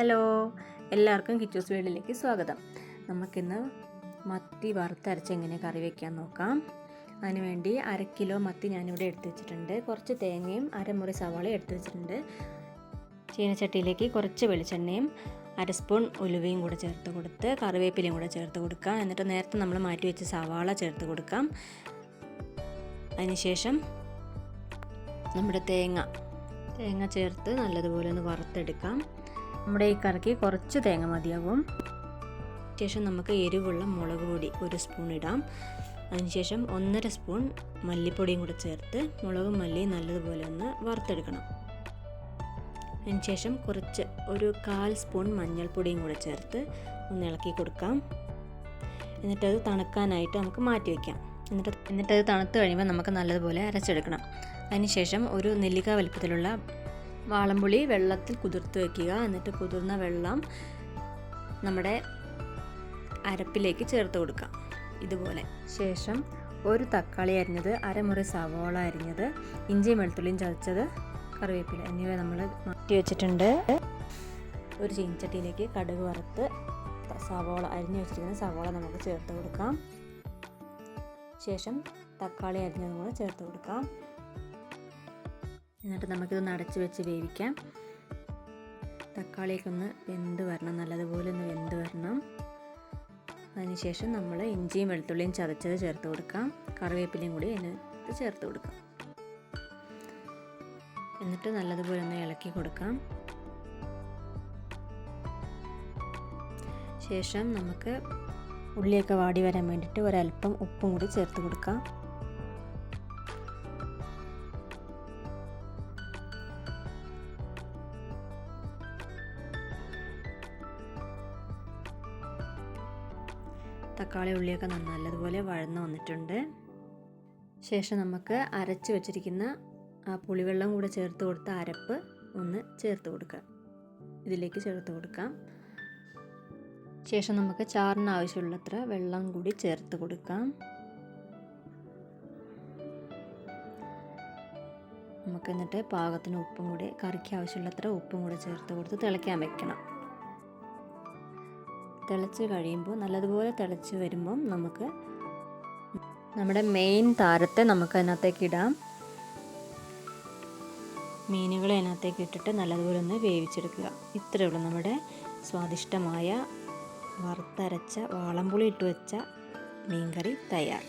Hello. എല്ലാവർക്കും കിച്ചൂസ് വീടിലേക്ക് സ്വാഗതം. നമുക്കിന്ന് മത്തി വറുത്തരച്ച് എങ്ങനെ കറി വയ്ക്കാൻ നോക്കാം. അതിനുവേണ്ടി അര കിലോ മത്തി ഞാനിവിടെ എടുത്തു വെച്ചിട്ടുണ്ട്. കുറച്ച് തേങ്ങയും അരമുറി സവാളയും എടുത്തു വെച്ചിട്ടുണ്ട്. ചീനച്ചട്ടിയിലേക്ക് കുറച്ച് വെളിച്ചെണ്ണയും അര സ്പൂൺ ഉലുവയും കൂടെ ചേർത്ത് കൊടുത്ത് കറിവേപ്പിലയും കൂടെ ചേർത്ത് കൊടുക്കാം. എന്നിട്ട് നേരത്തെ നമ്മൾ മാറ്റി വെച്ച സവാള ചേർത്ത് കൊടുക്കാം. അതിനുശേഷം നമ്മുടെ തേങ്ങ. തേങ്ങ ചേർത്ത് നല്ലതുപോലെ ഒന്ന് വറുത്തെടുക്കാം. നമ്മുടെ ഈ കറിക്ക് കുറച്ച് തേങ്ങ മതിയാകും ശേഷം നമുക്ക് എരിവുള്ള മുളക് പൊടി ഒരു സ്പൂൺ ഇടാം. അതിനുശേഷം ഒന്നര സ്പൂൺ മല്ലിപ്പൊടിയും കൂടെ ചേർത്ത് മുളകും മല്ലിയും നല്ലതുപോലെ ഒന്ന് വറുത്തെടുക്കണം. അതിനുശേഷം കുറച്ച് ഒരു കാൽ സ്പൂൺ മഞ്ഞൾപ്പൊടിയും കൂടെ ചേർത്ത് ഒന്ന് ഇളക്കി കൊടുക്കാം. എന്നിട്ടത് തണുക്കാനായിട്ട് നമുക്ക് മാറ്റി വയ്ക്കാം. എന്നിട്ട് എന്നിട്ടത് തണുത്ത് കഴിയുമ്പോൾ നമുക്ക് നല്ലതുപോലെ അരച്ചെടുക്കണം. അതിനുശേഷം ഒരു നെല്ലിക്ക വലുപ്പത്തിലുള്ള വാളംപുളി വെള്ളത്തിൽ കുതിർത്ത് വയ്ക്കുക എന്നിട്ട് കുതിർന്ന വെള്ളം നമ്മുടെ അരപ്പിലേക്ക് ചേർത്ത് കൊടുക്കാം ഇതുപോലെ. ശേഷം ഒരു തക്കാളി അരിഞ്ഞത് അരമുറി സവോള അരിഞ്ഞത് ഇഞ്ചിയും വെളുത്തുള്ളിയും ചതച്ചത് കറിവേപ്പില. എന്നിവ നമ്മൾ മാറ്റി വെച്ചിട്ടുണ്ട്. ഒരു ചീനച്ചട്ടിയിലേക്ക് കടുക് വറുത്ത് സവോള അരിഞ്ഞു വെച്ചിരിക്കുന്ന സവോള നമുക്ക് ചേർത്ത് കൊടുക്കാം. ശേഷം തക്കാളി അരിഞ്ഞതും കൂടെ ചേർത്ത് കൊടുക്കാം. എന്നിട്ട് നമുക്കിതൊന്ന് അടച്ച് വെച്ച് വേവിക്കാം. തക്കാളിയൊക്കെ ഒന്ന് വെന്ത് വരണം. നല്ലതുപോലെ ഒന്ന് വെന്ത് വരണം. അതിനുശേഷം നമ്മൾ ഇഞ്ചിയും വെളുത്തുള്ളിയും ചതച്ചത് ചേർത്ത് കൊടുക്കാം. കറിവേപ്പിലയും കൂടി അതിനകത്ത് ചേർത്ത് കൊടുക്കാം. എന്നിട്ട് നല്ലതുപോലെ ഒന്ന് ഇളക്കി കൊടുക്കാം. ശേഷം നമുക്ക് ഉള്ളിയൊക്കെ വാടി വരാൻ വേണ്ടിയിട്ട് ഒരല്പം ഉപ്പും കൂടി ചേർത്ത് കൊടുക്കാം. തക്കാളി ഉള്ളിയൊക്കെ നല്ലതുപോലെ വഴന്ന് വന്നിട്ടുണ്ട്. ശേഷം നമുക്ക് അരച്ച് വെച്ചിരിക്കുന്ന ആ പുളിവെള്ളം കൂടെ ചേർത്ത് കൊടുത്ത അരപ്പ് ഒന്ന് ചേർത്ത് കൊടുക്കാം. ഇതിലേക്ക് ചേർത്ത് കൊടുക്കാം. ശേഷം നമുക്ക് ചാറിന് ആവശ്യമുള്ളത്ര വെള്ളം കൂടി ചേർത്ത് കൊടുക്കാം. നമുക്ക് എന്നിട്ട് പാകത്തിന് ഉപ്പും കൂടി കറിക്ക് ആവശ്യമുള്ളത്ര ഉപ്പും കൂടി ചേർത്ത് കൊടുത്ത് തിളയ്ക്കാൻ വെക്കണം. തിളച്ച് കഴിയുമ്പോൾ നല്ലതുപോലെ തിളച്ച് വരുമ്പോൾ നമുക്ക് നമ്മുടെ മെയിൻ താരത്തെ നമുക്ക് അതിനകത്തേക്ക് ഇടാം. മീനുകളെ അതിനകത്തേക്ക് ഇട്ടിട്ട് നല്ലതുപോലെ ഒന്ന് വേവിച്ചെടുക്കുക. ഇത്രയേ ഉള്ളൂ നമ്മുടെ സ്വാദിഷ്ടമായ വറുത്തരച്ച വാളംപുളി ഇട്ട് വെച്ച മീൻകറി തയ്യാർ.